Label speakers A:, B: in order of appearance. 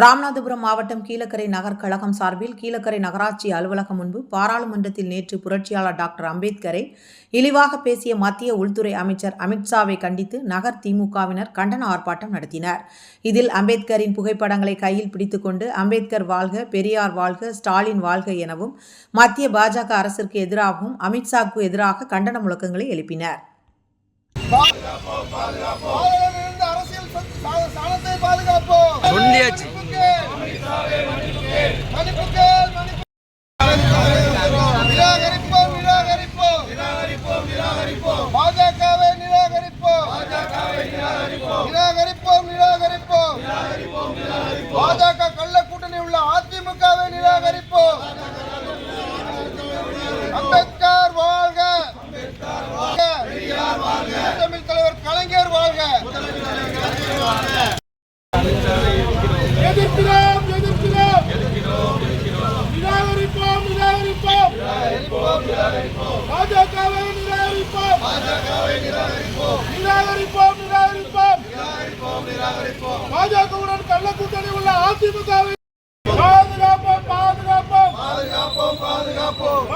A: ராமநாதபுரம் மாவட்டம் கீழக்கரை நகர் கழகம் சார்பில் கீழக்கரை நகராட்சி அலுவலகம் முன்பு பாராளுமன்றத்தில் நேற்று புரட்சியாளர் டாக்டர் அம்பேத்கரை இழிவாக பேசிய மத்திய உள்துறை அமைச்சர் அமித்ஷாவை கண்டித்து நகர் திமுகவினர் கண்டன ஆர்ப்பாட்டம் நடத்தினர். இதில் அம்பேத்கரின் புகைப்படங்களை கையில் பிடித்துக்கொண்டு அம்பேத்கர் வாழ்க பெரியார் வாழ்க ஸ்டாலின் வாழ்க எனவும் மத்திய பாஜக அரசிற்கு எதிராகவும் அமித்ஷாவுக்கு எதிராக கண்டன முழக்கங்களை எழுப்பினர்.
B: பாஜக கள்ள கூட்டணி உள்ள அதிமுகவை நிராகரிப்போம். அம்பேத்கர் பாஜகவை நிராகரிப்போம். பாஜகவை நிராகரிப்போம். நிராகரிப்போம் நிராகரிப்போம். நிராகரிப்போம் நிராகரிப்போம். பாஜகவுடன் கள்ள கூட்டணி உள்ள அதிமுகவை பாதுகாப்போம் பாதுகாப்போம். பாதுகாப்போம் பாதுகாப்போம்.